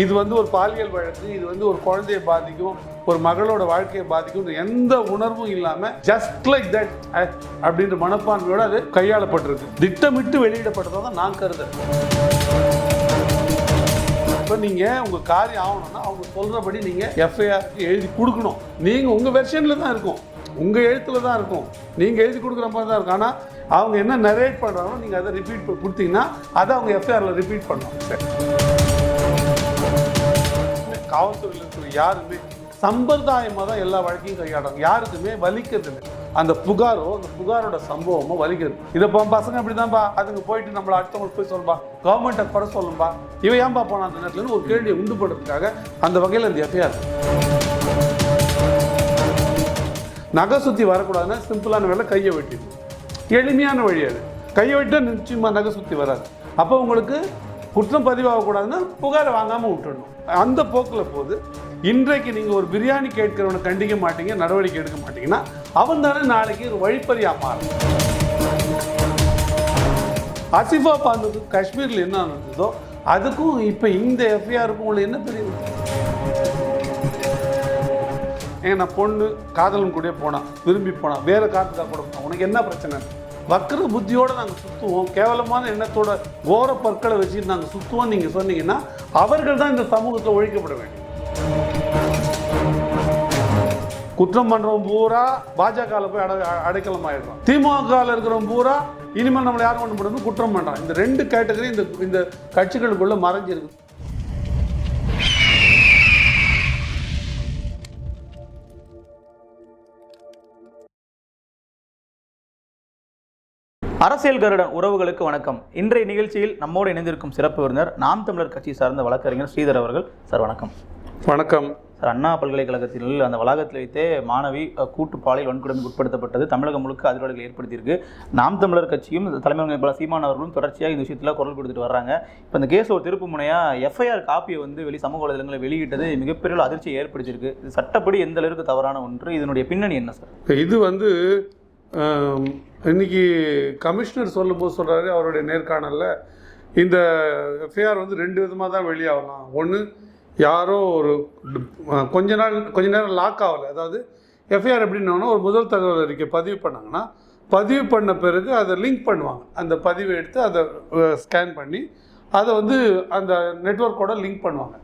இது வந்து ஒரு பாலியல் வழக்கு இது வந்து ஒரு குழந்தையை பாதிக்கும் ஒரு மகளோட வாழ்க்கையை பாதிக்கும் எந்த உணர்வும் இல்லாம ஜஸ்ட் லைக் தட் அப்படின்ற மனப்பான்மையோட அது கையாளப்பட்டிருக்கு. திட்டமிட்டு வெளியிடப்பட்டதாக தான் நான் கருதுறேன். இப்போ நீங்க உங்க காரியம் ஆகணும்னா அவங்க சொல்றபடி நீங்க எஃப்ஐஆர் எழுதி கொடுக்கணும். நீங்க உங்க வெர்ஷன்ல தான் இருக்கும். உங்க எழுத்துல தான் இருக்கும். நீங்க எழுதி கொடுக்குற மாதிரி தான் இருக்கும். ஆனா அவங்க என்ன நரேட் பண்றாங்களோ நீங்க அதை ரிப்பீட் கொடுத்தீங்கன்னா அதை அவங்க எஃப்ஐஆர்ல ரிப்பீட் பண்ணணும். காவல்துறையில் இருக்கிற யாருமே சம்பிரதாயமாக தான் எல்லா வழக்கையும் கையாடுறாங்க யாருக்குமே வலிக்கிறது இல்லை அந்த புகாரோ அந்த புகாரோட சம்பவமோ வலிக்கிறது. இதை பசங்க அப்படி தான்ப்பா அதுங்க போயிட்டு நம்மளை அடுத்தவங்களுக்கு போய் சொல்லும்பா. கவர்மெண்ட்டை குறை சொல்லும்பா. இவன் ஏன்பா போனான் அந்த நேரத்துலன்னு ஒரு கேள்வியை உண்டு பண்ணுறதுக்காக அந்த வகையில் இந்த எஃப்ஐஆர் நகை சுற்றி வரக்கூடாதுன்னா சிம்பிளான வேலை கையை வெட்டிடும் எளிமையான வழி அது. கையை வெட்ட நிச்சயமாக நகை சுற்றி வராது. அப்போ உங்களுக்கு குற்றம் பதிவாகக்கூடாதுன்னா புகாரை வாங்காமல் விட்டுடணும். அந்த போக்கில் போது இன்றைக்கு நீங்கள் ஒரு பிரியாணி கேட்கிறவனை கண்டிக்க மாட்டீங்க நடவடிக்கை எடுக்க மாட்டீங்கன்னா அவன் தானே நாளைக்கு ஒரு வழிப்பறியாக மாறும் அசிஃபா பாந்துக்கு காஷ்மீரில் என்ன நடந்ததோ அதுக்கும் இப்போ இந்த எஃப்ஐஆருக்கும் உள்ள என்ன தெரியும் ஏங்க நான் பொண்ணு காதலன் கூடயே போனான் விரும்பி போனான் வேறு காரணத்துக்காக கூட போனான் உனக்கு என்ன பிரச்சனை? வக்கர புத்தியோடு நாங்கள் சுற்றுவோம் கேவலமான எண்ணத்தோட கோர பற்களை வச்சு நாங்கள் சுற்றுவோம் நீங்கள் சொன்னீங்கன்னா அவர்கள் தான் இந்த சமூகத்தில் ஒழிக்கப்பட வேண்டும். குற்றம் பண்றவன் பூரா பாஜகவில் போய் அட அடைக்கலம் ஆயிடுறான் திமுகவில் இருக்கிறவன் பூரா இனிமேல் நம்மளை யாரும் ஒன்று பண்ணணும் குற்றம் பண்ணுறான் இந்த ரெண்டு கேட்டகரி இந்த இந்த கட்சிகளுக்குள்ளே மறைஞ்சிருக்கு. அரசியல் கருடன் உறவுகளுக்கு வணக்கம். இன்றைய நிகழ்ச்சியில் நம்மோடு இணைந்திருக்கும் சிறப்பு விருந்தினர் நாம் தமிழர் கட்சி சார்ந்த வழக்கறிஞர் ஸ்ரீதர் அவர்கள். சார் வணக்கம். வணக்கம். சார் அண்ணா பல்கலைக்கழகத்தில் அந்த வளாகத்தில் வைத்தே மாணவி கூட்டு பாலியல் வன்கொடுமைக்கு உட்படுத்தப்பட்டது. தமிழகம் முழுக்க அதிர்வலைகளை ஏற்படுத்தியிருக்கு. நாம் தமிழர் கட்சியும் தலைமை ஒருங்கிணைப்பாளர் சீமான் அவர்களும் தொடர்ச்சியாக இந்த விஷயத்தில் குரல் கொடுத்துட்டு வர்றாங்க. இப்போ இந்த கேஸ் ஒரு திருப்பு முனையா? எஃப்ஐஆர் காப்பியை வந்து வெளி சமூக வலைதளங்களில் வெளியிட்டது மிகப்பெரிய அதிர்ச்சியை ஏற்படுத்தியிருக்கு. இது சட்டப்படி எந்த அளவுக்கு தவறான ஒன்று? இதனுடைய பின்னணி என்ன சார்? இது வந்து இன்னைக்கு கமிஷனர் சொல்லும்போது சொல்கிறாரு அவருடைய நேர்காணலில் இந்த எஃப்ஐஆர் வந்து ரெண்டு விதமாக தான் வெளியாகலாம். ஒன்று யாரோ ஒரு கொஞ்ச நாள் கொஞ்ச நேரம் லாக் ஆகலை. அதாவது எஃப்ஐஆர் எப்படின்னா ஒரு முதல் தகவல் அறிக்கை பதிவு பண்ணாங்கன்னா பதிவு பண்ண பிறகு அதை லிங்க் பண்ணுவாங்க. அந்த பதிவை எடுத்து அதை ஸ்கேன் பண்ணி அதை வந்து அந்த நெட்வொர்க்கோட லிங்க் பண்ணுவாங்க.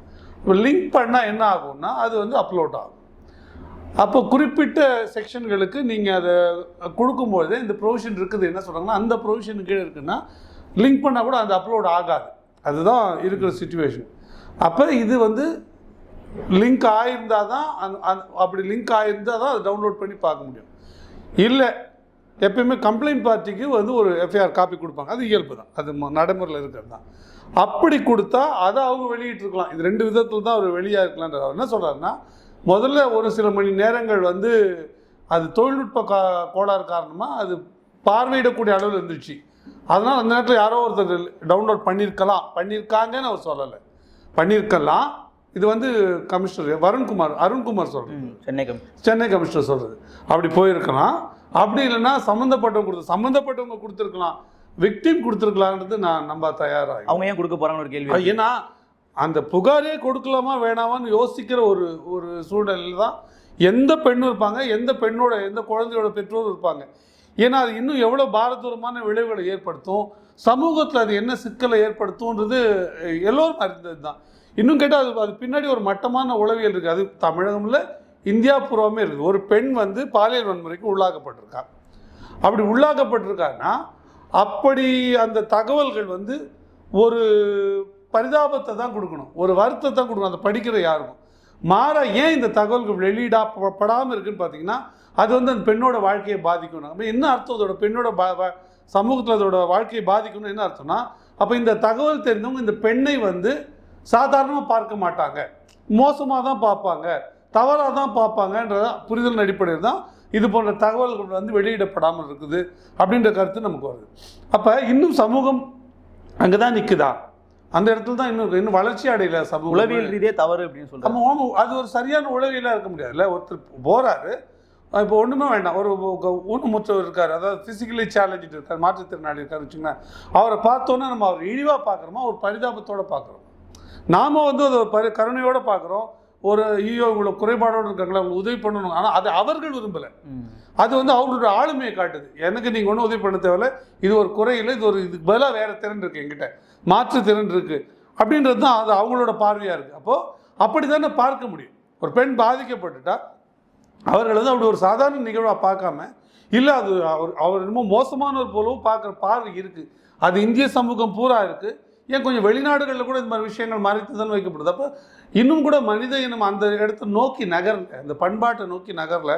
லிங்க் பண்ணால் என்ன ஆகும்னா அது வந்து அப்லோட் ஆகும். அப்போ குறிப்பிட்ட செக்ஷன்களுக்கு நீங்கள் அதை கொடுக்கும்போது இந்த ப்ரொவிஷன் இருக்குது என்ன சொல்கிறாங்கன்னா அந்த ப்ரொவிஷன் கீழே இருக்குன்னா லிங்க் பண்ணால் கூட அது அப்லோட் ஆகாது. அதுதான் இருக்கிற சுச்சுவேஷன் அப்போ இது வந்து லிங்க் ஆகியிருந்தால் தான் அந் அப்படி லிங்க் ஆகியிருந்தால் தான் அதை டவுன்லோட் பண்ணி பார்க்க முடியும். இல்லை எப்பயுமே கம்ப்ளைண்ட் பார்ட்டிக்கு வந்து ஒரு எஃப்ஐஆர் காப்பி கொடுப்பாங்க. அது இயல்பு தான். அது ம- நடைமுறையில் இருக்கிறது தான். அப்படி கொடுத்தா அதை அவங்க வெளியிட்டிருக்கலாம். இது ரெண்டு விதத்தில் தான் அவர் வெளியாக இருக்கலான்ற அவர் என்ன சொல்கிறாருன்னா முதல்ல ஒரு சில மணி நேரங்கள் வந்து அது தொழில்நுட்ப கா கோளாறு காரணமாக அது பார்வையிடக்கூடிய அளவில் இருந்துச்சு. அதனால் அந்த நேரத்தில் யாரோ ஒருத்தர் டவுன்லோட் பண்ணியிருக்கலாம் பண்ணியிருக்காங்கன்னு அவர் சொல்லலை. பண்ணியிருக்கலாம் இது வந்து கமிஷனர் வருண்குமார் அருண்குமார் சொல்கிறார் ம், சென்னை கமி சென்னை கமிஷனர் சொல்கிறது அப்படி போயிருக்கலாம். அப்படி இல்லைன்னா சம்மந்தப்பட்டவங்க கொடுத்து சம்மந்தப்பட்டவங்க கொடுத்துருக்கலாம். விக்டிம் கொடுத்துருக்கலான்றது நான் நம்ப தயாராக அவங்க ஏன் கொடுக்க போறாங்கன்னு ஒரு கேள்வி ஏன்னா அந்த புகாரே கொடுக்கலாமா வேணாமான்னு யோசிக்கிற ஒரு ஒரு சூழ்நிலையில் தான் எந்த பெண்ணும் இருப்பாங்க எந்த பெண்ணோட எந்த குழந்தையோட பெற்றோரும் இருப்பாங்க. ஏன்னா அது இன்னும் எவ்வளோ பாரதூரமான விளைவுகளை ஏற்படுத்தும் சமூகத்தில் அது என்ன சிக்கலை ஏற்படுத்தும்ன்றது எல்லோரும் அறிந்தது தான். இன்னும் கேட்டால் அது அது பின்னாடி ஒரு மட்டமான உளவியல் இருக்குது அது தமிழகமில் இந்தியா பூர்வமே இருக்குது. ஒரு பெண் வந்து பாலியல் வன்முறைக்கு உள்ளாக்கப்பட்டிருக்கா. அப்படி உள்ளாக்கப்பட்டிருக்கான்னா அப்படி அந்த தகவல்கள் வந்து ஒரு பரிதாபத்தை தான் கொடுக்கணும். ஒரு வருத்தத்தை தான் கொடுக்கணும். அதை படிக்கிற யாருக்கும். மாறா ஏன் இந்த தகவல்கள் வெளியிடப்படாமல் இருக்குன்னு பார்த்தீங்கன்னா அது வந்து அந்த பெண்ணோட வாழ்க்கையை பாதிக்கணும் அப்போ என்ன அர்த்தம் அதோட பெண்ணோட பா சமூகத்தில் அதோட வாழ்க்கையை பாதிக்கணும் என்ன அர்த்தம்னா அப்போ இந்த தகவல் தெரிந்தவங்க இந்த பெண்ணை வந்து சாதாரணமாக பார்க்க மாட்டாங்க. மோசமாக தான் பார்ப்பாங்க. தவறாக தான் பார்ப்பாங்கன்ற புரிதல் அடிப்படையில் தான் இது போன்ற தகவல்கள் வந்து வெளியிடப்படாமல் இருக்குது அப்படின்ற கருத்து நமக்கு வருது. அப்போ இன்னும் சமூகம் அங்கே தான் நிற்குதா அந்த இடத்துல தான் இன்னும் இன்னும் வளர்ச்சி அடையல சமூகம். உளவியல் ரீதியே தவறு அப்படின்னு ஆமா, அது ஒரு சரியான உளவியலாக இருக்க முடியாதுல்ல. ஒருத்தர் போறாரு. இப்போ ஒன்றுமே வேண்டாம். ஒரு ஊனமுற்றவர் இருக்கார். அதாவது ஃபிசிக்கலி சேலஞ்சு இருக்கார். மாற்றுத்திறனாளி இருக்கார் வச்சுங்களேன் அவரை பார்த்தோன்னே நம்ம அவர் இழிவாக பார்க்குறோமா? ஒரு பரிதாபத்தோட பார்க்குறோம். நாம வந்து அதை ஒரு பரி கருணையோடு பார்க்குறோம். ஒரு ஐயோ இவ்வளோ குறைபாடோடு இருக்காங்களா? அவங்க உதவி பண்ணணும். ஆனால் அது அவர்கள் விரும்பலை. அது வந்து அவங்களோட ஆளுமையை காட்டுது. எனக்கு நீங்கள் ஒன்றும் உதவி பண்ண தேவையில்ல. இது ஒரு குறை இல்லை. இது ஒரு இதுக்கு பதிலாக வேறு திறன் இருக்குது என்கிட்ட. மாற்று திறன் இருக்குது அப்படின்றது தான் அது அவங்களோட பார்வையாக இருக்குது அப்போது அப்படி தானே பார்க்க முடியும். ஒரு பெண் பாதிக்கப்பட்டுட்டா அவர்கள் வந்து அப்படி ஒரு சாதாரண நிகழ்வாக பார்க்காம இல்லை அது அவர் அவர் ரொம்ப மோசமானவர் போலவும் பார்க்குற பார்வை இருக்குது அது இந்திய சமூகம் பூரா இருக்குது ஏன் கொஞ்சம் வெளிநாடுகளில் கூட இந்த மாதிரி விஷயங்கள் மறைத்து தான் வைக்கப்படுது. அப்போ இன்னும் கூட மனித இனம் அந்த இடத்த நோக்கி நகரல அந்த பண்பாட்டை நோக்கி நகரல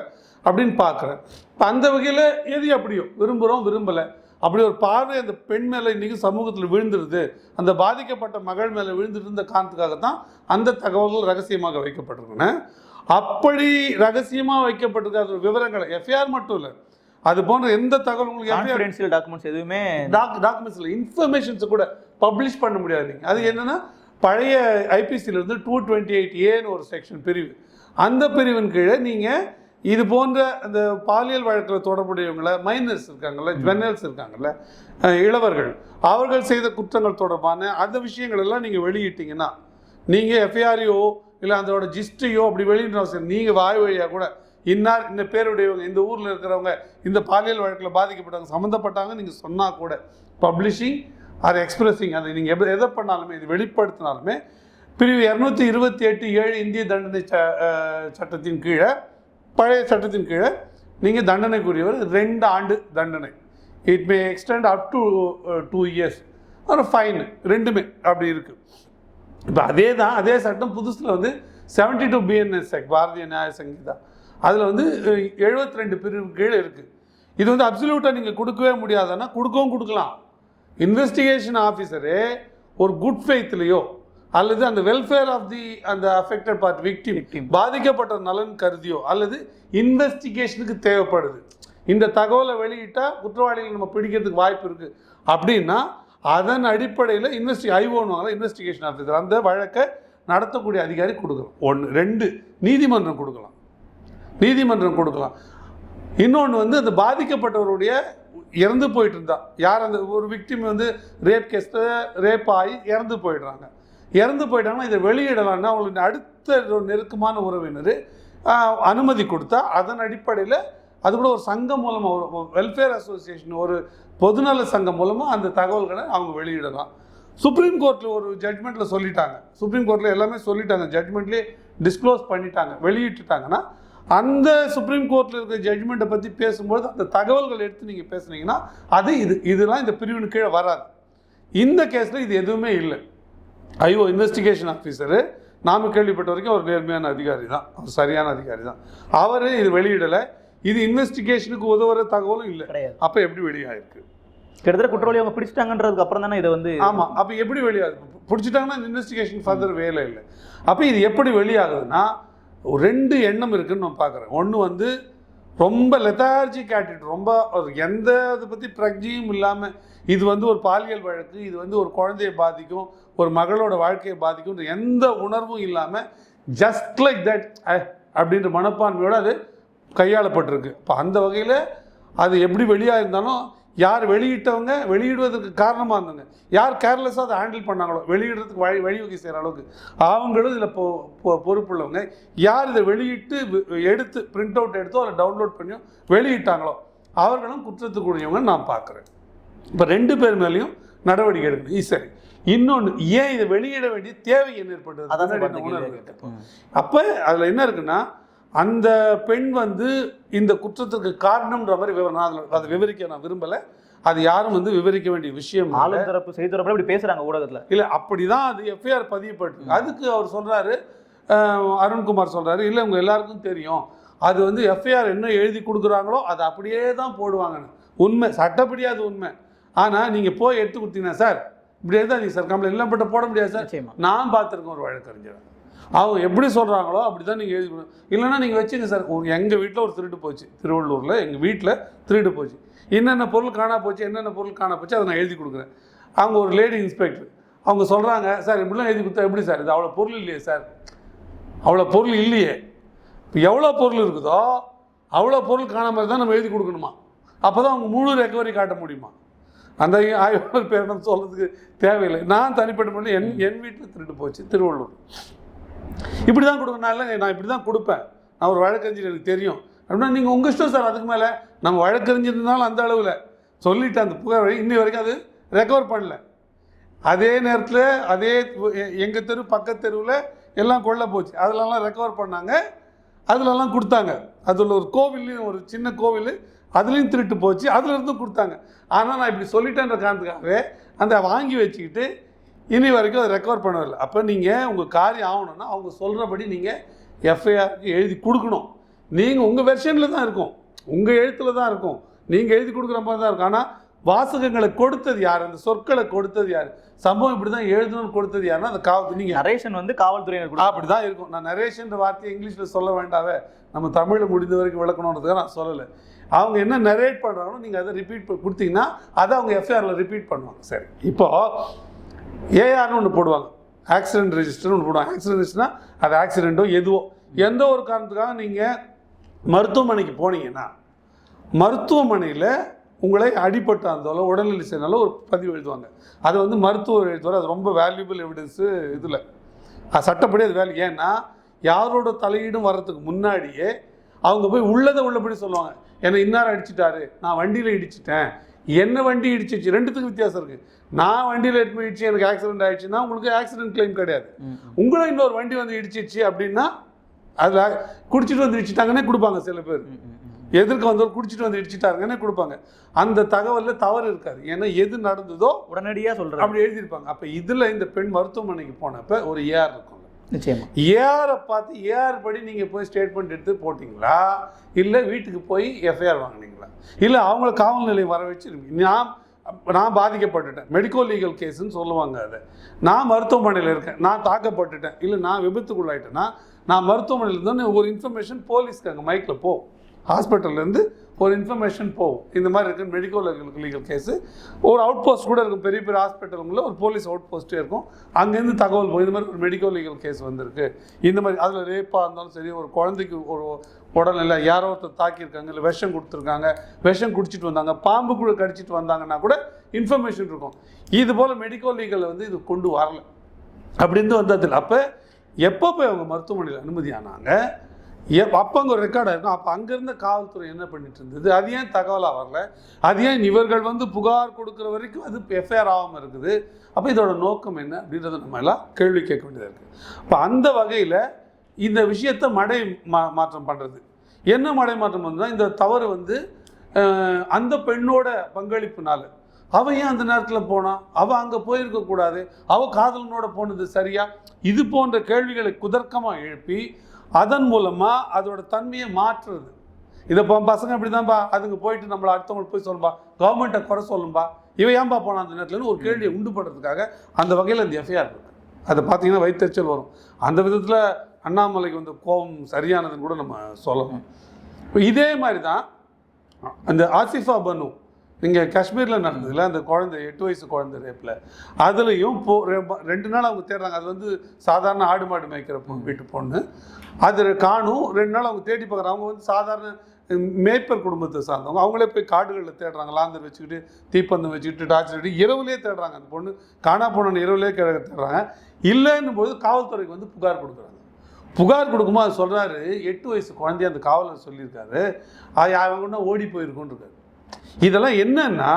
அப்படின்னு பார்க்குறேன். இப்போ அந்த வகையில் எது அப்படியோ விரும்புகிறோம் விரும்பலை. அப்படி ஒரு பார்வை அந்த பெண் மேலே இன்றைக்கி சமூகத்தில் விழுந்துருது. அந்த பாதிக்கப்பட்ட மகள் மேலே விழுந்துட்டு இருந்த காரணத்துக்காக தான் அந்த தகவல்கள் ரகசியமாக வைக்கப்பட்டிருக்குன்னு அப்படி ரகசியமாக வைக்கப்பட்டிருக்க அது விவரங்களை எஃப்ஐஆர் மட்டும் இல்லை அது போன்ற எந்த தகவல் உங்களுக்கு எஃப்ஐஆர் டாக்குமெண்ட்ஸ் எதுவுமே டாக் டாக்குமெண்ட்ஸில் இன்ஃபர்மேஷன்ஸை கூட பப்ளிஷ் பண்ண முடியாது நீங்கள் அது என்னென்னா பழைய ஐபிசியில் இருந்து டூ டுவெண்ட்டி எயிட் ஏன்னு ஒரு செக்ஷன் பிரிவு. அந்த பிரிவின் கீழே நீங்கள் இது போன்ற அந்த பாலியல் வழக்கில் தொடர்புடையவங்கள மைனர்ஸ் இருக்காங்கல்ல ஜுவனல்ஸ் இருக்காங்கல்ல இளவர்கள் அவர்கள் செய்த குற்றங்கள் தொடர்பான அந்த விஷயங்கள் எல்லாம் நீங்கள் வெளியிட்டீங்கன்னா நீங்கள் எஃப்ஐஆரையோ இல்லை அதோட ஜிஸ்ட்டையோ அப்படி வெளியிட அவசியம் நீங்கள் வாய் வழியாக கூட இன்னார் இந்த பேருடையவங்க இந்த ஊரில் இருக்கிறவங்க இந்த பாலியல் வழக்கில் பாதிக்கப்பட்டவங்க சம்மந்தப்பட்டாங்க நீங்கள் சொன்னால் கூட பப்ளிஷிங் ஆர் எக்ஸ்பிரஸிங் அதை நீங்கள் எப்படி எதை பண்ணாலுமே இது வெளிப்படுத்தினாலுமே பிரிவு இரநூத்தி இருபத்தி எட்டு ஏழு இந்திய தண்டனை ச சட்டத்தின் கீழே பழைய சட்டத்தின் கீழே நீங்கள் தண்டனைக்குரியவர் ரெண்டு ஆண்டு தண்டனை. It may extend up to two years ஒரு ஃபைன் ரெண்டுமே அப்படி இருக்குது இப்போ அதே தான் அதே சட்டம் புதுசில் வந்து செவன்டி டூ பிஎன்எஸ் பாரதிய நியாய சங்கீதா. அதில் வந்து எழுபத்தி ரெண்டு பிரிவு கீழே இருக்குது இது வந்து அப்சல்யூட்டாக நீங்கள் கொடுக்கவே முடியாதுன்னா கொடுக்கவும் கொடுக்கலாம். இன்வெஸ்டிகேஷன் ஆஃபீஸரு ஒரு குட் ஃபெய்த்லேயோ அல்லது அந்த வெல்ஃபேர் ஆஃப் தி அந்த அஃபெக்டட் பார்ட். விக்டிம் பாதிக்கப்பட்ட நலன் கருதியோ அல்லது இன்வெஸ்டிகேஷனுக்கு தேவைப்படுது. இந்த தகவலை வெளியிட்டால் குற்றவாளிகளை நம்ம பிடிக்கிறதுக்கு வாய்ப்பு இருக்குது அப்படின்னா அதன் அடிப்படையில் இன்வெஸ்டி ஐஓனுவாங்களா இன்வெஸ்டிகேஷன் ஆஃபீஸர் அந்த வழக்கை நடத்தக்கூடிய அதிகாரி கொடுக்கலாம். ஒன்று ரெண்டு நீதிமன்றம் கொடுக்கலாம். நீதிமன்றம் கொடுக்கலாம். இன்னொன்று வந்து அந்த பாதிக்கப்பட்டவருடைய இறந்து போயிட்டு இருந்தா. யார் அந்த ஒரு விக்டிம் வந்து ரேப் கேஸில் ரேப் ஆகி இறந்து போயிடுறாங்க. இறந்து போயிட்டாங்கன்னா இதை வெளியிடலாம்னா அவங்களுக்கு அடுத்த ஒரு நெருக்கமான உறவினர் அனுமதி கொடுத்தா அதன் அடிப்படையில் அது கூட ஒரு சங்கம் மூலமாக ஒரு வெல்ஃபேர் அசோசியேஷன் ஒரு பொதுநல சங்கம் மூலமாக அந்த தகவல்களை அவங்க வெளியிடலாம். சுப்ரீம் கோர்ட்டில் ஒரு ஜட்மெண்ட்டில் சொல்லிட்டாங்க. சுப்ரீம் கோர்ட்டில் எல்லாமே சொல்லிட்டாங்க. ஜட்மெண்ட்லேயே டிஸ்க்ளோஸ் பண்ணிட்டாங்க வெளியிட்டுட்டாங்கன்னா அந்த சுப்ரீம் கோர்ட்டில் இருக்கிற ஜட்மெண்ட்டை பற்றி பேசும்போது அந்த தகவல்கள் எடுத்து நீங்கள் பேசுனீங்கன்னா அது இது இதெல்லாம் இந்த பிரிவின் கீழே வராது. இந்த கேஸில் இது எதுவுமே இல்லை. ஐஓ இன்வெஸ்டிகேஷன் ஆஃபீஸரு நாம கேள்விப்பட்ட வரைக்கும் அவர் நேர்மையான அதிகாரி தான். அவர் சரியான அதிகாரி தான். அவர் இது வெளியிடலை. இது இன்வெஸ்டிகேஷனுக்கு உதவுற தகவலும் இல்லை. அப்போ எப்படி வெளியாயிருக்கு? கிட்டத்தட்ட குற்றவாளி அவங்க பிடிச்சிட்டாங்கன்றதுக்கு அப்புறம் தானே இதை வந்து ஆமாம் அப்போ எப்படி வெளியாகுது? பிடிச்சிட்டாங்கன்னா இன்வெஸ்டிகேஷன் ஃபர்தர் வேலை இல்லை. அப்போ இது எப்படி வெளியாகுதுன்னா ரெண்டு எண்ணம் இருக்குன்னு நான் பார்க்குறேன் ஒன்று வந்து ரொம்ப லெத்தார்ஜிக் ஆட்டிட்டு ரொம்ப ஒரு எந்த இதை பற்றி பிரக்தியும் இல்லாமல் இது வந்து ஒரு பாலியல் வழக்கு இது வந்து ஒரு குழந்தையை பாதிக்கும் ஒரு மகளோட வாழ்க்கையை பாதிக்கும்ன்ற எந்த உணர்வும் இல்லாமல் ஜஸ்ட் லைக் தட் அப்படின்ற மனப்பான்மையோடு அது கையாளப்பட்டிருக்கு. இப்போ அந்த வகையில் அது எப்படி வெளியாக இருந்தாலும் யார் வெளியிட்டவங்க வெளியிடுவதற்கு காரணமாக இருந்தாங்க யார் கேர்லெஸ்ஸாக அதை ஹேண்டில் பண்ணாங்களோ வெளியிடுறதுக்கு வழி வழிவகை செய்கிற அளவுக்கு. அவங்களும் இதில் பொ பொறுப்புள்ளவங்க. யார் இதை வெளியிட்டு எடுத்து பிரிண்ட் அவுட் எடுத்தோ அதை டவுன்லோட் பண்ணியோ வெளியிட்டாங்களோ அவர்களும் குற்றத்துக்குரியவங்க நான் பார்க்குறேன். இப்போ ரெண்டு பேர் மேலேயும் நடவடிக்கை எடுக்கணும். இது சரி. இன்னொன்று ஏன் இதை வெளியிட வேண்டிய தேவை என்ன ஏற்பட்டது. அப்போ அதில் என்ன இருக்குன்னா அந்த பெண் வந்து இந்த குற்றத்துக்கு காரணம்ன்ற மாதிரி விவரம் நான் அதில் அதை விவரிக்க நான் விரும்பலை. அது யாரும் வந்து விவரிக்க வேண்டிய விஷயம். ஆளும் தரப்பு செய்தி தரப்புல இப்படி பேசுறாங்க ஊடகத்துல. இல்லை அப்படி தான் அது எஃப்ஐஆர் பதியப்பட்டிருக்கு. அதுக்கு அவர் சொல்கிறாரு அருண்குமார் சொல்கிறாரு இல்லை உங்கள் எல்லாருக்கும் தெரியும். அது வந்து எஃப்ஐஆர் என்ன எழுதி கொடுக்குறாங்களோ அதை அப்படியே தான் போடுவாங்கன்னு. உண்மை சட்டப்படி அது உண்மை. ஆனால் நீங்கள் போய் எடுத்து கொடுத்தீங்கன்னா சார் இப்படி எழுதாதீங்க சார் கம்ப்ளைண்ட் இல்லை பட்ட போட முடியாது சார். நான் பார்த்துருக்கேன் ஒரு வழக்கறிஞர். அவங்க எப்படி சொல்கிறாங்களோ அப்படி தான் நீங்கள் எழுதி கொடுக்கணும் இல்லைன்னா நீங்கள் வச்சுங்க சார். எங்கள் வீட்டில் ஒரு திருட்டு போச்சு. திருவள்ளூரில் எங்கள் வீட்டில் திருட்டு போச்சு. என்னென்ன பொருள் காணா போச்சு என்னென்ன பொருள் காணா போச்சு அதை நான் எழுதி கொடுக்குறேன். அவங்க ஒரு லேடி இன்ஸ்பெக்டர். அவங்க சொல்கிறாங்க சார் இப்படிலாம் எழுதி கொடுத்தா எப்படி சார்? இது அவ்வளோ பொருள் இல்லையே சார். அவ்வளோ பொருள் இல்லையே. இப்போ எவ்வளோ பொருள் இருக்குதோ அவ்வளோ பொருள் காணாமல் தான் நம்ம எழுதி கொடுக்கணுமா? அப்போ தான் அவங்க முழு ரெக்கவரி காட்ட முடியுமா? அந்த ஆய்வாளர் பேர் சொல்கிறதுக்கு தேவையில்லை. நான் தனிப்பட்ட முறையில் என் என் வீட்டில் திருட்டு போச்சு திருவள்ளூர். இப்படி தான் கொடுக்கணும் நான் இல்லைங்க நான் இப்படி தான் கொடுப்பேன். நான் ஒரு வழக்கறிஞர் எனக்கு தெரியும். அப்படின்னா நீங்கள் உங்கள் இஷ்டம் சார் அதுக்கு மேலே நம்ம வழக்கறிஞர்னாலும் அந்த அளவில். சொல்லிட்டு அந்த புகார் இன்னி வரைக்கும் அது ரெக்கவர் பண்ணல. அதே நேரத்தில் அதே எங்கள் தெரு பக்கத்து தெருவில் எல்லாம் கொள்ள போச்சு. அதிலலாம் ரெக்கவர் பண்ணாங்க. அதிலலாம் கொடுத்தாங்க. அதில் ஒரு கோவில்லையும் ஒரு சின்ன கோவில் அதுலேயும் திருட்டு போச்சு. அதுலேருந்தும் கொடுத்தாங்க. ஆனால் நான் இப்படி சொல்லிட்டேன்ற காரணத்துக்காகவே அந்த வாங்கி வச்சுக்கிட்டு இனி வரைக்கும் அதை ரெக்கவர் பண்ணவில்லை. அப்போ நீங்கள் உங்கள் காரியம் ஆகணும்னா அவங்க சொல்கிறபடி நீங்கள் எஃப்ஐஆர் எழுதி கொடுக்கணும். நீங்கள் உங்கள் வெர்ஷனில் தான் இருக்கும். உங்கள் எழுத்தில் தான் இருக்கும். நீங்கள் எழுதி கொடுக்குற மாதிரி தான் இருக்கும். ஆனால் வாசகங்களை கொடுத்தது யார்? அந்த சொற்களை கொடுத்தது யார்? சம்பவம் இப்படி தான் எழுதணும்னு கொடுத்தது யாருன்னா அந்த காவல் நீங்கள் நரேஷன் வந்து காவல்துறையினர் அப்படி தான் இருக்கும். நான் நரேஷன்ற வார்த்தையை இங்கிலீஷில் சொல்ல வேண்டாவே. நம்ம தமிழில் முடிந்த வரைக்கும் விளக்கணுன்றதுக்காக நான் சொல்லலை. அவங்க என்ன நரேட் பண்ணுறாங்களோ நீங்கள் அதை ரிப்பீட் கொடுத்தீங்கன்னா அதை அவங்க எஃப்ஐஆரில் ரிப்பீட் பண்ணுவாங்க. சரி இப்போ ஏஆர்னு ஒன்று போடுவாங்க. ஆக்சிடென்ட் ரெஜிஸ்டர்னு ஒன்று போடுவாங்க. ஆக்சிடென்ட் ரெஜிஸ்டர்னா அது ஆக்சிடெண்ட்டோ எதுவோ. எந்த ஒரு காரணத்துக்காக நீங்கள் மருத்துவமனைக்கு போனீங்கன்னா மருத்துவமனையில் உங்களை அடிபட்டு இருந்தாலும் உடல்நிலை செய்யனாலும் ஒரு பதிவு எழுதுவாங்க. அது வந்து மருத்துவர் எழுதுவார். அது ரொம்ப வேல்யூபிள் எவிடன்ஸு இதில். அது சட்டப்படி அது வேல்யூ ஏன்னா யாரோட தலையீடும் வர்றதுக்கு முன்னாடியே அவங்க போய் உள்ளதை உள்ளபடி சொல்லுவாங்க. என்னை இன்னார் அடிச்சிட்டாரு. நான் வண்டியில் இடிச்சிட்டேன். என்ன வண்டி இடிச்சிச்சு ரெண்டுத்துக்கும் வித்தியாசம் இருக்குது நான் வண்டியில் எடுத்து இடிச்சு எனக்கு ஆக்சிடென்ட் ஆயிடுச்சுன்னா உங்களுக்கு ஆக்சிடென்ட் கிளைம் கிடையாது. ம், ம். உங்களை இன்னொரு வண்டி வந்து இடிச்சிச்சு அப்படின்னா அதில் குடிச்சிட்டு வந்து இடிச்சிட்டாங்கன்னே கொடுப்பாங்க சில பேர். எதிர்க்க வந்தவர் குடிச்சிட்டு வந்து இடிச்சிட்டாருங்கன்னே கொடுப்பாங்க. அந்த தகவலில் தவறு இருக்காது. ஏன்னா எது நடந்ததோ உடனடியா சொல்றேன் அப்படி எழுதியிருப்பாங்க. அப்போ இதில் இந்த பெண் மருத்துவமனைக்கு போனப்ப ஒரு ஏஆர் இருக்குங்க நிச்சயமா. ஏஆரை பார்த்து ஏஆர் படி நீங்கள் போய் ஸ்டேட்மெண்ட் எடுத்து போட்டிங்களா? இல்லை வீட்டுக்கு போய் எஃப்ஐஆர் வாங்குனீங்களா? இல்லை அவங்கள காவல் நிலையம் வர வச்சு நான் நான் பாதிக்கப்பட்டுட்டேன். மெடிக்கோ லீகல் கேஸுன்னு சொல்லுவாங்க அதை. நான் மருத்துவமனையில் இருக்கேன். நான் தாக்கப்பட்டுட்டேன். இல்லை நான் விபத்துக்குள்ளாயிட்டேன்னா நான் மருத்துவமனையில் இருந்தோன்னு ஒரு இன்ஃபர்மேஷன் போலீஸ்க்கு அங்கே மைக்கில் போ. ஹாஸ்பிட்டல்லேருந்து ஒரு இன்ஃபர்மேஷன் போகும் இந்த மாதிரி இருக்கு மெடிக்கல் லீகல் கேஸு ஒரு அவுட் போஸ்ட் கூட இருக்கும் பெரிய பெரிய ஹாஸ்பிட்டலுங்களில் ஒரு போலீஸ் அவுட் போஸ்ட்டே இருக்கும். அங்கேருந்து தகவல் போகும் இந்த மாதிரி ஒரு மெடிக்கல் லீகல் கேஸ் வந்திருக்கு. இந்த மாதிரி அதில் ரேப்பாக இருந்தாலும் சரி ஒரு குழந்தைக்கு ஒரு உடல்நிலை யாரோ ஒருத்தர் தாக்கியிருக்காங்க இல்லை விஷம் கொடுத்துருக்காங்க விஷம் குடிச்சிட்டு வந்தாங்க பாம்பு கூட கடிச்சிட்டு வந்தாங்கன்னா கூட இன்ஃபர்மேஷன் இருக்கும். இது போல் மெடிக்கல் லீகலில் வந்து இது கொண்டு வரல. அப்படின்னு வந்ததில்லை. அப்போ எப்போ போய் அவங்க மருத்துவமனையில் அனுமதி ஆனாங்க? அப்போ அங்கே ஒரு ரெக்கார்டாக இருக்கும். அப்போ அங்கேருந்து காவல்துறை என்ன பண்ணிட்டு இருந்தது? அது ஏன் தகவலாக வரல? அது ஏன் இவர்கள் வந்து புகார் கொடுக்குற வரைக்கும் அது எஃப்ஐஆர் ஆகாமல் இருக்குது? அப்போ இதோட நோக்கம் என்ன? அப்படின்றத நம்ம எல்லாம் கேள்வி கேட்க வேண்டியதாக இருக்குது அப்போ அந்த வகையில் இந்த விஷயத்தை மடை மா மாற்றம் பண்ணுறது என்ன மடை மாற்றம் வந்ததுன்னா இந்த தவறு வந்து அந்த பெண்ணோட பங்களிப்புனால. அவள் ஏன் அந்த நேரத்தில் போனான் அவள் அங்கே போயிருக்கக்கூடாது அவள் காதலனோட போனது சரியா? இது போன்ற கேள்விகளை குதர்க்கமாக எழுப்பி அதன் மூலமா அதோட தன்மையை மாற்றுறது. இதை இப்போ பசங்க இப்படி தான்ப்பா அதுங்க போயிட்டு நம்மளை அடுத்தவங்களுக்கு போய் சொல்லும்பா கவர்மெண்ட்டை குறை சொல்லும்பா இவன் ஏன்பா போனா அந்த நேரத்துலன்னு ஒரு கேள்வியை உண்டு பண்ணுறதுக்காக அந்த வகையில் அந்த எஃப்ஐஆர் இருக்கு. அதை பார்த்தீங்கன்னா வைத்தறிச்சல் வரும். அந்த விதத்தில் அண்ணாமலைக்கு வந்து கோபம் சரியானதுன்னு கூட நம்ம சொல்லலாம் இப்போ இதே மாதிரி தான் அந்த ஆசிஃபா பனு இங்கே காஷ்மீரில் நடந்ததில்ல அந்த குழந்தை எட்டு வயசு குழந்தை ரேப்பில் அதுலேயும் போ ரெண்டு நாள் அவங்க தேடுறாங்க. அது வந்து சாதாரண ஆடு மாடு மேய்க்கிற பொண்ணு வீட்டு பொண்ணு. அது காணும் ரெண்டு நாள் அவங்க தேடி பார்க்குறாங்க அவங்க வந்து சாதாரண மேய்ப்பர் குடும்பத்தை சார்ந்தவங்க. அவங்களே போய் காடுகளில் தேடுறாங்க. லாந்தர் வச்சுக்கிட்டு தீப்பந்தம் வச்சுக்கிட்டு டார்ச் அடி இரவுலேயே தேடுறாங்க அந்த பொண்ணு. காணா போன இரவுலேயே கிழக்க தேடுறாங்க. இல்லைன்னும் போது காவல்துறைக்கு வந்து புகார் கொடுக்குறாங்க. புகார் கொடுக்கும்போது அது சொல்கிறாரு எட்டு வயசு குழந்தைய அந்த காவலர் சொல்லியிருக்காரு. அது அவங்க ஓடி போயிருக்குன்னு இருக்காரு இதெல்லாம் என்னன்னா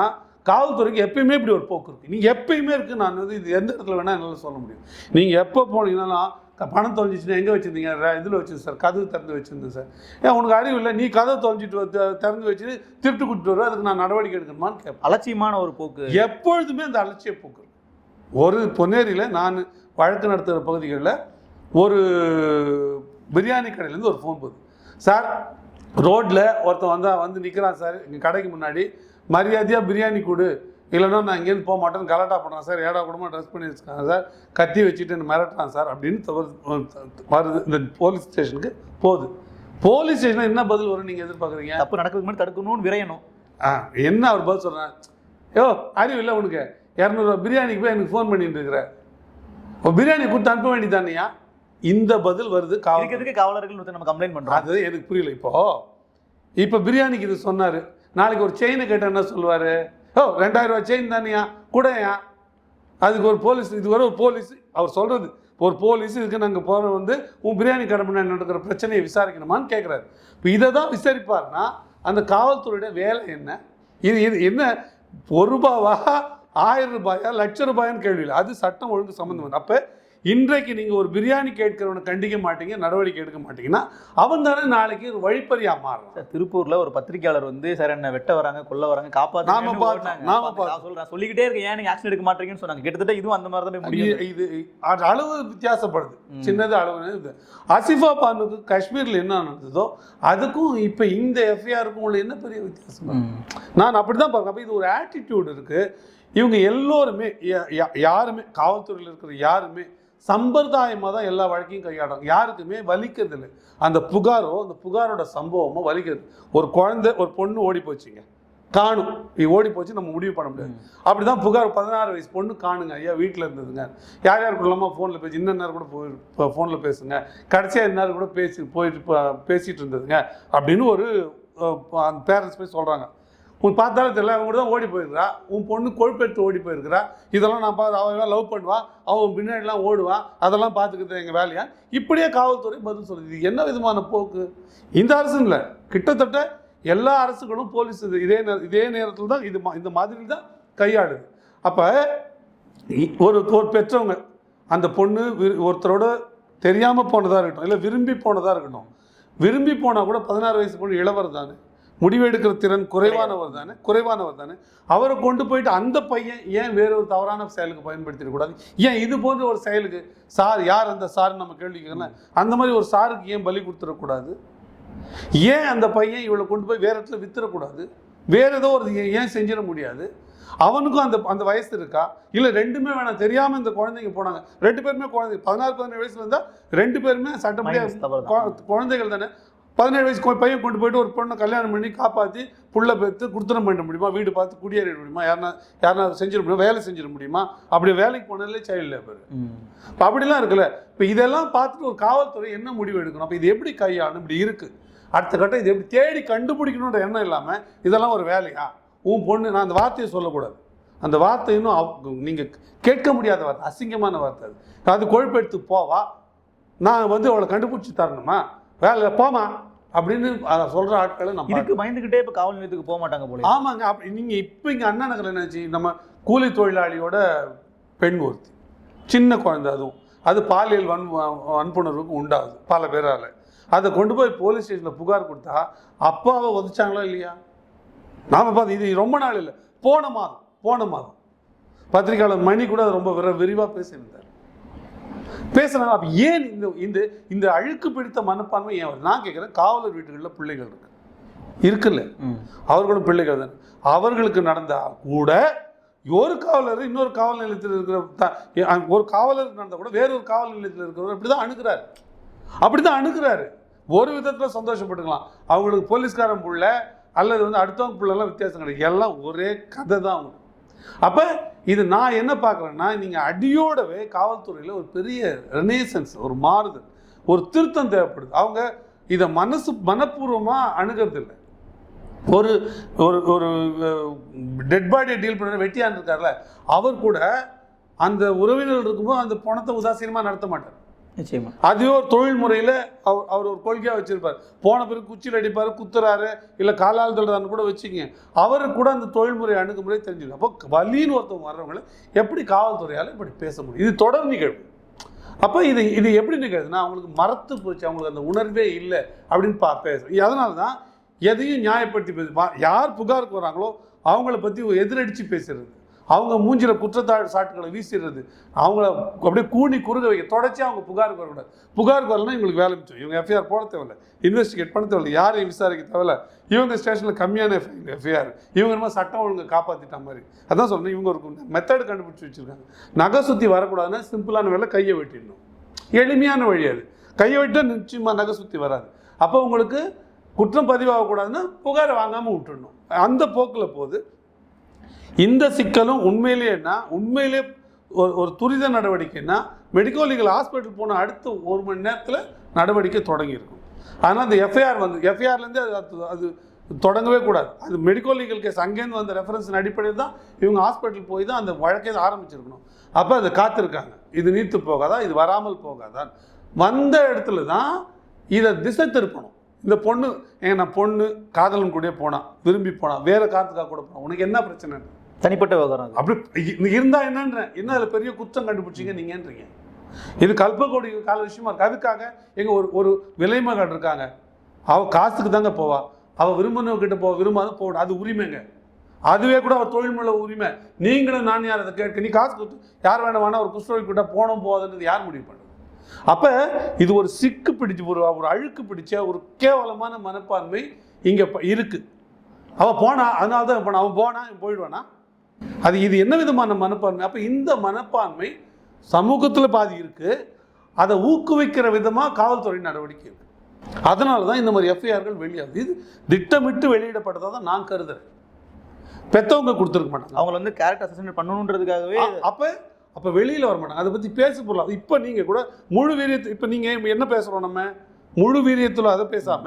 காவல்துறைக்கு எப்பயுமே இப்படி ஒரு போக்கு இருக்குது நீங்கள் எப்பயுமே இருக்குது நான் வந்து இது எந்த இடத்துல வேணால் என்னால் சொல்ல முடியும். நீங்கள் எப்போ போனீங்கன்னா க- பணம் தொலைஞ்சிச்சுன்னா எங்கே வச்சுருந்தீங்க? இதில் வச்சிருந்தேன் சார் கதவு திறந்து வச்சுருந்தேன் சார். ஏன் உனக்கு அறிவு இல்லை நீ கதவு தொலைஞ்சிட்டு திறந்து வச்சுட்டு திருட்டு கூட்டிட்டு வர அதுக்கு நான் நடவடிக்கை எடுக்கணுமான்னு கேட்பேன் அலட்சியமான ஒரு போக்கு. எப்பொழுதுமே அந்த அலட்சிய போக்கு. ஒரு பொன்னேரியில் நான் வழக்கு நடத்துகிற பகுதிகளில் ஒரு பிரியாணி கடையிலேருந்து ஒரு ஃபோன் போகுது. சார் ரோட்டில் ஒருத்தன் வந்தா வந்து நிற்கிறான் சார் எங்கள் கடைக்கு முன்னாடி. மரியாதையாக பிரியாணி கொடு. இல்லைன்னா நான் இங்கேருந்து போக மாட்டேன்னு கலாட்டா பண்ணுறேன் சார். ஏடா கூடமா ட்ரெஸ் பண்ணி வச்சுருக்காங்க சார். கத்தி வச்சுட்டு என்னை மிரட்டுறான் சார் அப்படின்னு தவறு- வருது. இந்த போலீஸ் ஸ்டேஷனுக்கு போகுது. போலீஸ் ஸ்டேஷனில் என்ன பதில் வரும் நீங்கள் எதிர்பார்க்குறீங்க? தப்பு நடக்கிறதுக்கு முன்னாடி தடுக்கணும்னு விரையணும். ஆ என்ன அவர் பதில் சொல்கிறேன் யோ அறிவு இல்லை உனக்கு. இரநூறுவா பிரியாணிக்கு போய் எனக்கு ஃபோன் பண்ணிட்டு இருக்கிற. ஓ பிரியாணி கொடுத்து அனுப்ப வேண்டியதானியா இந்த பதில் வருது இதுக்கு காவல் எதுக்கு காவலர்கள் நம்ம கம்ப்ளைண்ட் பண்றோம். அது எனக்கு புரியல இப்போ? இப்போ பிரியாணிக்கு இது சொன்னார். நாளைக்கு ஒரு செயினை கேட்டால் என்ன சொல்லுவார்? ஓ ரெண்டாயிரம் ரூபாய் செயின் தானியா? கூடயா? அதுக்கு ஒரு போலீஸ் இது வரை ஒரு போலீஸ் அவர் சொல்கிறது ஒரு போலீஸ் இதுக்கு நாங்கள் போகிற வந்து உன் பிரியாணி கடை முன்னாடி நடக்கிற பிரச்சனையை விசாரிக்கணுமான்னு கேட்குறாரு இப்போ இதை தான் விசாரிப்பார்னா அந்த காவல்துறையோட வேலை என்ன? இது இது என்ன? ஒரு ரூபாவா? ஆயிரம் ரூபாயா? லட்ச ரூபாயான்னு கேள்வி இல்லை அது சட்டம் ஒழுங்கு சம்மந்தம் அப்போ இன்றைக்கு நீங்கள் ஒரு பிரியாணி கேட்கிறவனை கண்டிக்க மாட்டீங்க நடவடிக்கை எடுக்க மாட்டீங்கன்னா அவன் தானே நாளைக்கு ஒரு வழிப்பறியா மாறுறான். சார் திருப்பூர்ல ஒரு பத்திரிக்கையாளர் வந்து சார் என்ன வெட்ட வராங்க கொல்ல வராங்க பார்த்தோம், நாம நான் சொல்றேன் சொல்லிக்கிட்டே இருக்கேன் ஏன் நீங்க ஆக்ஷன் எடுக்க மாட்டீங்கன்னு சொன்னாங்க. கிட்டத்தட்ட இதுவும் அந்த மாதிரி தான் முடியும் இது- அளவு வித்தியாசப்படுது. சின்னது அளவு இது. அசிஃபா பானுக்கு காஷ்மீரில் என்ன நடந்ததோ அதுக்கும் இப்போ இந்த எஃப்ஐஆருக்கும் உள்ள என்ன பெரிய வித்தியாசம். நான் அப்படி தான் பார்க்குறேன் அப்போ இது ஒரு ஆட்டிடியூட் இருக்குது இவங்க எல்லோருமே யாருமே காவல்துறையில் இருக்கிற யாருமே சம்பிரதாயமாக தான் எல்லா வழக்கையும் கையாடுறாங்க யாருக்குமே வலிக்கிறது இல்லை அந்த புகாரோ அந்த புகாரோட சம்பவமோ வலிக்கிறது. ஒரு குழந்தை ஒரு பொண்ணு ஓடி போச்சுங்க. காணும். இது ஓடி போச்சு நம்ம முடிவு பண்ண முடியாது. அப்படி தான் புகார் பதினாறு வயசு பொண்ணு காணுங்க. ஐயா வீட்டில் இருந்ததுங்க. யார் யார் கூடலாமா ஃபோனில் பேசி இன்ன கூட போய் ஃபோனில் பேசுங்க. கடைசியாக இந்த நேரம் கூட பேசி போயிட்டு ப- பேசிட்டு இருந்ததுங்க. அப்படின்னு ஒரு அந்த பேரண்ட்ஸ் போய் சொல்கிறாங்க உன் பார்த்தாலும் தெரியல அவங்க கூட தான் ஓடி போயிருக்கிறா. உன் பொண்ணு கொழுப்பெடுத்து ஓடி போயிருக்கிறா. இதெல்லாம் நான் பார்த்து அவன் லவ் பண்ணுவான் அவன் பின்னாடிலாம் ஓடுவான் அதெல்லாம் பார்த்துக்கிறது எங்கள் வேலையா? இப்படியே காவல்துறை பதில் சொல்லுது. இது என்ன விதமான போக்கு? இந்த அரசு இல்லை. கிட்டத்தட்ட எல்லா அரசுகளும் போலீஸ் இதே நேர இதே நேரத்தில் தான் இது மா- இந்த மாதிரி தான் கையாளுது. அப்போ ஒரு ஒரு பெற்றவங்க அந்த பொண்ணு விரு- ஒருத்தரோட தெரியாமல் போனதாக இருக்கட்டும் இல்லை விரும்பி போனதாக இருக்கட்டும் விரும்பி போனால் கூட பதினாறு வயசு பொண்ணு இளவர் தானே? முடிவெடுக்கிற திறன் குறைவானவர் தானே? குறைவானவர் தானே? அவரை கொண்டு போயிட்டு அந்த பையன் ஏன் வேற ஒரு தவறான செயலுக்கு பயன்படுத்திடக்கூடாது? ஏன் இது போன்ற ஒரு செயலுக்கு? சார் யார் அந்த சார் நம்ம கேள்வி கேட்கலாம் அந்த மாதிரி ஒரு சாருக்கு ஏன் பலி கொடுத்துடக்கூடாது? ஏன் அந்த பையன் இவளை கொண்டு போய் வேற இடத்துல வித்துறக்கூடாது வேற ஏதோ ஒரு ஏன் செஞ்சிட முடியாது? அவனுக்கும் அந்த அந்த வயசு இருக்கா? இல்லை ரெண்டுமே வேணாம். தெரியாமல் இந்த குழந்தைங்க போனாங்க. ரெண்டு பேருமே குழந்தை பதினாறு பதினேழு வயசுல இருந்தால் ரெண்டு பேருமே சட்டப்படியாக குழந்தைகள் தானே? பதினேழு வயசு பையன் கொண்டு போயிட்டு ஒரு பொண்ணை கல்யாணம் பண்ணி காப்பாற்றி புள்ள பெற்று குடுத்தனம் பண்ண முடியுமா? வீடு பார்த்து குடியேறிட முடியுமா? யாருனா யாருனா செஞ்சிட முடியுமா? வேலை செஞ்சிட முடியுமா? அப்படி வேலைக்கு போனதுலே சைல்டு லேபர். இப்போ அப்படிலாம் இருக்குல்ல. இப்போ இதெல்லாம் பார்த்துட்டு ஒரு காவல்துறை என்ன முடிவு எடுக்கணும்? அப்போ இது எப்படி கையாளணும்? இப்படி இருக்கு. அடுத்த கட்டம் இது எப்படி தேடி கண்டுபிடிக்கணுன்ற எண்ணம் இல்லாமல் இதெல்லாம் ஒரு வேலையா? உன் பொண்ணு நான் அந்த வார்த்தையை சொல்லக்கூடாது. அந்த வார்த்தை இன்னும் நீங்கள் கேட்க முடியாத வார்த்தை அசிங்கமான வார்த்தை அது. அது கொழுப்பெடுத்து போவா. நான் வந்து அவளை கண்டுபிடிச்சி தரணுமா? வேலை போமா அப்படின்னு அதை சொல்கிற ஆட்களை நம்ம இதுக்கு பயந்துகிட்டே இப்ப காவல் நிலையத்துக்கு போக மாட்டாங்க போல ஆமாங்க அப்படி நீங்கள் இப்போ இங்கே அண்ணா நகரில் என்னாச்சு நம்ம கூலி தொழிலாளியோட பெண் ஒருத்தி. சின்ன குழந்தை அதுவும். அது பாலியல் வன் வன்புணர்வுக்கு உண்டாகுது பல பேரால். அதை கொண்டு போய் போலீஸ் ஸ்டேஷனில் புகார் கொடுத்தா அப்பாவை உதைச்சாங்களா இல்லையா? நாம் பார்த்து இது ரொம்ப நாள் இல்லை. போன மாதம் போன மாதம். பத்திரிக்கையாளர் மணி கூட ரொம்ப விர விரிவாக பேசியிருந்தார். பேசுனாங்க அப்போ ஏன் இந்த இந்த இந்த அழுக்கு பிடித்த மனப்பான்மை ஏன்? நான் கேட்குறேன் காவலர் வீட்டுகளில் பிள்ளைகள் இருக்கு. இருக்குல்ல. அவர்களும் பிள்ளைகள் தான். அவர்களுக்கு நடந்தா கூட ஒரு காவலர் இன்னொரு காவல் நிலையத்தில் இருக்கிற ஒரு காவலருக்கு நடந்தா கூட வேறொரு காவல் நிலையத்தில் இருக்கிறவர் அப்படி தான் அணுகிறாரு. அப்படி தான் அணுகிறாரு. ஒரு விதத்தில் சந்தோஷப்பட்டுக்கலாம். அவங்களுக்கு போலீஸ்காரன் புள்ள அல்லது வந்து அடுத்தவங்க புள்ளெல்லாம் வித்தியாசம் கிடையாது. எல்லாம் ஒரே கதை தான் அவங்க. அப்போ இது நான் என்ன பார்க்குறேன்னா நீங்கள் அடியோடவே காவல்துறையில் ஒரு பெரிய ரெனேசன்ஸ் ஒரு மாறுதல் ஒரு திருத்தம் தேவைப்படுது. அவங்க இதை மனசு மனப்பூர்வமாக அணுகிறதில்லை. ஒரு ஒரு ஒரு டெட் பாடியை டீல் பண்ணுற வெட்டியான் இருக்கார்ல அவர் கூட அந்த உறவினர்கள் இருக்கும்போது அந்த பணத்தை உதாசீனமாக நடத்த மாட்டார். நிச்சயமா. அதே ஒரு தொழில் முறையில் அவர் அவர் ஒரு கொள்கையாக வச்சுருப்பார். போன பிறகு குச்சியில் அடிப்பார் குத்துறாரு இல்லை காலால் தள்ளுறான்னு கூட வச்சுங்க. அவருக்கு கூட அந்த தொழில்முறை அணுகுமுறை தெரிஞ்சுக்கணும். அப்போ வலின்னு ஒருத்தவங்க வர்றவங்களை எப்படி காவல்துறையால் இப்படி பேச முடியும்? இது தொடர் நிகழ்வு. அப்போ இது இது எப்படி நிகழ்துன்னா அவங்களுக்கு மரத்து போச்சு அவங்களுக்கு அந்த உணர்வே இல்லை அப்படின்னு பா பேசுகிறோம் அதனால தான் எதையும் நியாயப்படுத்தி பேசு யார் புகாருக்கு வராங்களோ அவங்கள பற்றி எதிரடித்து பேசுறது. அவங்க மூஞ்சில குற்றத்தா சாட்டுகளை வீசிடுறது. அவங்கள அப்படியே கூணி குறுக வைக்க தொடச்சி அவங்க புகாருக்கு வரக்கூடாது. புகாருக்கு வரலன்னா இவங்களுக்கு வேலை மிச்சம். இவங்க எஃப்ஐஆர் போட தேவையில்ல. இன்வெஸ்டிகேட் பண்ண தேவையில்ல. யாரையும் விசாரிக்க தேவையில்ல. இவங்க ஸ்டேஷனில் கம்மியான எஃப்ஐஆர் இவங்க நம்ம சட்டம் ஒழுங்கு காப்பாற்றிட்ட மாதிரி. அதான் சொல்கிறேன் இவங்க ஒரு மெத்தட் கண்டுபிடிச்சி வச்சிருக்காங்க. நகை சுற்றி வரக்கூடாதுன்னா சிம்பிளான வேலை கையை வெட்டிடணும். எளிமையான வழி அது. கையை விட்டால் நிச்சயமாக நகை சுற்றி வராது. அப்போ உங்களுக்கு குற்றம் பதிவாகக்கூடாதுன்னா புகாரை வாங்காமல் விட்டுடணும். அந்த போக்கில் போகுது இந்த சிக்கலும் உண்மையிலேன்னா உண்மையிலே ஒரு ஒரு துரித நடவடிக்கைன்னா மெடிக்கல் லீகல் ஹாஸ்பிட்டல் போன அடுத்த ஒரு மணி நேரத்தில் நடவடிக்கை தொடங்கியிருக்கும். ஆனால் அந்த எஃப்ஐஆர் வந்து எஃப்ஐஆர்லேருந்து அது அது- அது தொடங்கவே கூடாது. அது மெடிக்கல் லீகல் கேஸ் அங்கேருந்து வந்த ரெஃபரன்ஸின் அடிப்படையில் தான் இவங்க ஹாஸ்பிட்டல் போய் தான் அந்த வழக்கை ஆரம்பிச்சிருக்கணும். அப்போ அதை காத்திருக்காங்க. இது நீத்து போகாதா? இது வராமல் போகாதான் வந்த இடத்துல தான் இதை திசை திருப்பணும். இந்த பொண்ணு ஏங்க நான் பொண்ணு காதலன் கூடயே போனான் விரும்பி போனான் வேற காத்துக்காக கூட போனான் உனக்கு என்ன பிரச்சனை? தனிப்பட்ட விவகாரம் அப்படி இருந்தா என்னன்றேன். என்ன அதில் பெரிய குற்றம் கண்டுபிடிச்சிங்க நீங்கன்றீங்க? இது கல்பக்கோடி கால விஷயமா இருக்கு. அதுக்காக எங்க ஒரு ஒரு விலைமகள் இருக்காங்க. அவ காசுக்கு தாங்க போவா. அவ விரும்பினவங்க கிட்ட போவா. விரும்பாத போகணும். அது உரிமைங்க. அதுவே கூட அவர் தொழில்முறை உரிமை. நீங்களும் நான் யார் அதை கேட்க நீ காசு கொடுத்து யார் வேணா வேணா ஒரு குஷ்டரோகி கிட்ட போனோம் போகாதுன்றது யார் முடிவு பண்ணுறது அப்ப இது ஒரு சிக்கு பிடிச்ச ஒரு ஒரு அழுக்கு பிடிச்ச ஒரு கேவலமான மனப்பான்மை இங்க ப- இருக்கு. அவ போனா அதனால தான் போனா அவன் போனா இவன் போயிடுவானா? அது இது என்ன விதமான மனப்பான்மை? அப்போ இந்த மனப்பான்மை சமூகத்தில் பாதி இருக்கு. அதை ஊக்குவிக்கிற விதமாக காவல்துறை நடவடிக்கை அதனால தான் இந்த மாதிரி எஃப்ஐஆர்கள் வெளியாகுது. இது திட்டமிட்டு வெளியிடப்பட்டதாக தான் நான் கருதுறேன். பெத்தவங்க கொடுத்துருக்க மாட்டாங்க. அவங்கள வந்து கேரக்டர் அசஸ்மெண்ட் பண்ணணுன்றதுக்காகவே அப்ப அப்ப வெளியில வர மாட்டாங்க அதை பத்தி பேச போடலாம் இப்ப நீங்க கூட முழு வீரியத்து இப்ப நீங்க என்ன பேசுறோம் நம்ம? முழு வீரியத்துல அதை பேசாம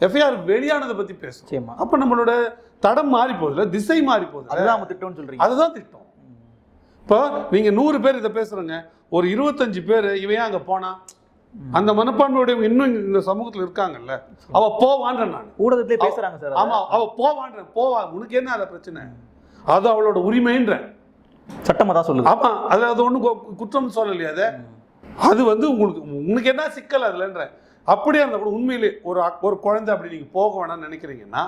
எஃப்ஐஆர் வெளியானதை பத்தி பேசுறோம். நிச்சயமா. அப்ப நம்மளோட தடம் மாறி போகுதுல திசை மாறி போகுது அதுதான் திட்டம்னு சொல்றீங்க. அதுதான் திட்டம். இப்போ நீங்க நூறு பேர் இதை பேசுறீங்க. ஒரு இருபத்தஞ்சு பேர் இவன் அங்க போனா? அந்த மனப்பான்மையுடைய இன்னும் இந்த சமூகத்துல இருக்காங்கல்ல? அவ போவான்ற நான். ஊடகத்திலே பேசுறாங்க சார் ஆமா அவ போவான்ற போவா. உனக்கு என்ன அதுல பிரச்சனை? அது அவளோட உரிமைன்ற சட்டமாக தான் சொல்லுது. ஆமாம் அதில் அது ஒன்றும் குற்றம் சொல்லலையா அது. அது வந்து உங்களுக்கு உங்களுக்கு என்ன சிக்கல் அதுலன்ற. அப்படியே அந்த கூட உண்மையிலே ஒரு ஒரு குழந்தை அப்படி நீங்கள் போக வேணாம்னு நினைக்கிறீங்கன்னா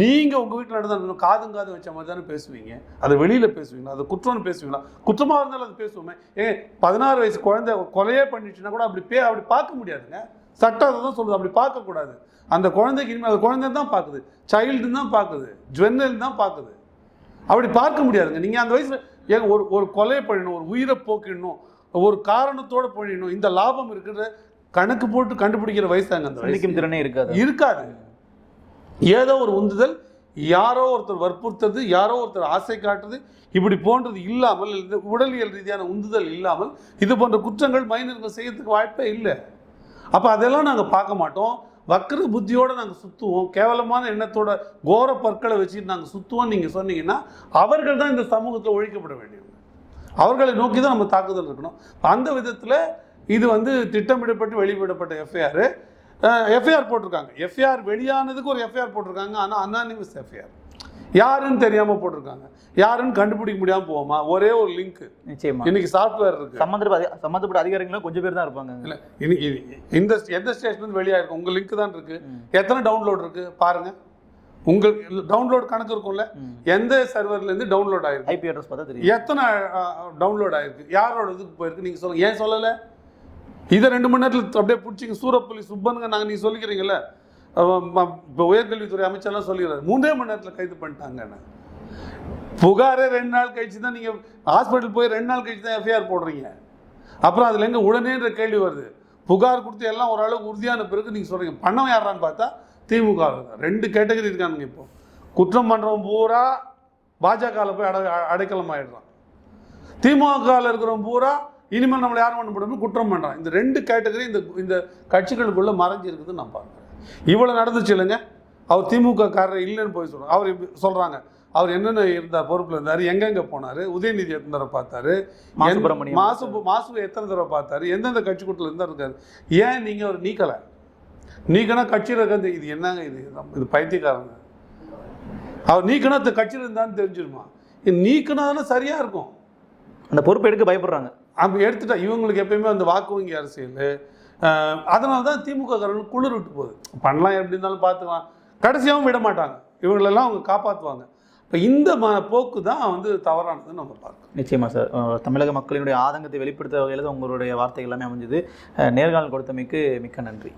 நீங்கள் உங்கள் வீட்டில் நடந்த காதும் காது வச்ச மாதிரி தானே பேசுவீங்க. அதை வெளியில் பேசுவீங்களா? அது குற்றம்னு பேசுவீங்களா? குற்றமாக இருந்தாலும் அது பேசுவோமே. ஏ பதினாறு வயசு குழந்தை கொலையே பண்ணிடுச்சுன்னா கூட அப்படி பே அப்படி பார்க்க முடியாதுங்க. சட்டம் அதை தான் சொல்லுது அப்படி பார்க்கக்கூடாது அந்த குழந்தைக்கு இனிமேல் அந்த குழந்தை தான் பார்க்குது. சைல்டு தான் பார்க்குது. ஜுவன்னல் தான் பார்க்குது. அப்படி பார்க்க முடியாதுங்க. நீங்கள் அந்த வயசில் ஏங்க ஒரு ஒரு கொலை பண்ணணும் ஒரு உயிரை போக்கிடணும் ஒரு காரணத்தோட பண்ணிடணும் இந்த லாபம் இருக்கிற கணக்கு போட்டு கண்டுபிடிக்கிற வயசாங்க அந்த சிந்திக்கும் திறனே இருக்காது. இருக்காது. ஏதோ ஒரு உந்துதல் யாரோ ஒருத்தர் வற்புறுத்துறது யாரோ ஒருத்தர் ஆசை காட்டுறது இப்படி போன்றது இல்லாமல் இது உடலியல் ரீதியான உந்துதல் இல்லாமல் இது போன்ற குற்றங்கள் மைனர்கள் செய்யறதுக்கு வாய்ப்பே இல்லை. அப்போ அதெல்லாம் நாங்கள் பார்க்க மாட்டோம். வக்கர புத்தியோடு நாங்கள் சுற்றுவோம் கேவலமான எண்ணத்தோட கோர பற்களை வச்சுட்டு நாங்கள் சுற்றுவோம் நீங்கள் சொன்னீங்கன்னா அவர்கள் தான் இந்த சமூகத்தில் ஒழிக்கப்பட வேண்டியவங்க. அவர்களை நோக்கி தான் நம்ம தாக்குதல் இருக்கணும். அந்த விதத்தில் இது வந்து திட்டமிடப்பட்டு வெளியிடப்பட்ட எஃப்ஐஆர் எஃப்ஐஆர் போட்டிருக்காங்க. எஃப்ஐஆர் வெளியானதுக்கு ஒரு எஃப்ஐஆர் போட்டிருக்காங்க. ஆனால் அனானிமஸ் எஃப்ஐஆர் யாருன்னு தெரியாமல் போட்டிருக்காங்க. யாருன்னு கண்டுபிடிக்க முடியாமல் போவோமா? ஒரே ஒரு லிங்க் நிச்சயமா. இன்னைக்கு சாஃப்ட்வேர் இருக்கு. சம்பந்தப்பட்ட அதி- சம்பந்தப்பட்ட அதிகாரிகளும் கொஞ்சம் பேர் தான் இருப்பாங்க. இல்ல இனி- இனி- இந்த எந்த ஸ்டேஷன் வந்து வெளியாயிருக்கு உங்க லிங்க் தான் இருக்கு. எத்தனை டவுன்லோட் இருக்கு? பாருங்க. உங்க டவுன்லோட் கணக்கு இருக்கும்ல. எந்த சர்வர்ல இருந்து டவுன்லோட் ஆயிருக்கு? ஐபி அட்ரஸ் பார்த்தா தெரியும். எத்தனை டவுன்லோட் ஆயிருக்கு? யாரோட இதுக்கு போயிருக்கு? நீங்க சொல்லுங்க. ஏன் சொல்லல? இதை ரெண்டு மணி நேரத்தில் அப்படியே பிடிச்சிங்க. சூரப்புலி சுப்பனுங்க நாங்கள் நீங்க சொல்லிக்கிறீங்கல்ல? இப்போ உயர்கல்வித்துறை அமைச்சர்லாம் சொல்லிடுறாரு. மூன்றே மணி நேரத்தில் கைது பண்ணிட்டாங்கன்னு புகாரே ரெண்டு நாள் கழிச்சு தான் நீங்கள் ஹாஸ்பிட்டல் போய் ரெண்டு நாள் கழிச்சு தான் எஃப்ஐஆர் போடுறீங்க. அப்புறம் அதில் எங்கே உடனேன்ற கேள்வி வருது. புகார் கொடுத்து எல்லாம் ஓரளவுக்கு உறுதியான பிறகு நீங்கள் சொல்கிறீங்க பணம் யாரான்னு பார்த்தா திமுக ரெண்டு கேட்டகரி இருக்கானுங்க இப்போ. குற்றம் பண்ணுறவன் பூரா பாஜகவில் போய் அட அடைக்கலம் ஆயிடுறான் திமுகவில் இருக்கிறவன் பூரா இனிமேல் நம்மளை யாரும் பண்ண முடியும் குற்றம் பண்ணுறான் இந்த ரெண்டு கேட்டகரி இந்த இந்த கட்சிகளுக்குள்ளே மறைஞ்சிருக்குதுன்னு நான் பார்க்குறேன். இவ்வளோ நடந்துச்சு இல்லைங்க. அவர் திமுக காரர் இல்லைன்னு போய் சொல்கிறாங்க அவர் சொல்கிறாங்க அவர் என்னென்ன இருந்தார் பொறுப்பில் இருந்தார் எங்கெங்கே போனார் உதயநிதி எத்தனை தடவை பார்த்தாரு மாசு மாசு எத்தனை தடவை பார்த்தாரு எந்தெந்த கட்சி கூட்டத்தில் இருந்தார் இருக்காரு. ஏன் நீங்கள் அவர் நீக்கலை? நீக்கினா கட்சியில் இருக்கிறது இது என்னங்க இது? இது பைத்தியக்காரங்க. அவர் நீக்கினா கட்சியில் இருந்தான்னு தெரிஞ்சிருமா? நீக்கினா சரியாக இருக்கும். அந்த பொறுப்பு எடுக்க பயப்படுறாங்க. அப்படி எடுத்துட்டா இவங்களுக்கு எப்பயுமே அந்த வாக்கு வங்கி அரசியல் அதனால தான் திமுக காரர்கள் குளிர் விட்டு போகுது. பண்ணலாம் எப்படி இருந்தாலும் பார்த்துக்கலாம். கடைசியாகவும் விட மாட்டாங்க. இவங்களெல்லாம் அவங்க காப்பாற்றுவாங்க இப்போ இந்த ம போக்கு தான் வந்து தவறானதுன்னு நம்ம பார்க்கணும் நிச்சயமாக சார். தமிழக மக்களினுடைய ஆதங்கத்தை வெளிப்படுத்த வகையில் தான் உங்களுடைய வார்த்தைகள் எல்லாமே அமைஞ்சது. நேர்காணல் கொடுத்தமைக்கு மிக்க நன்றி.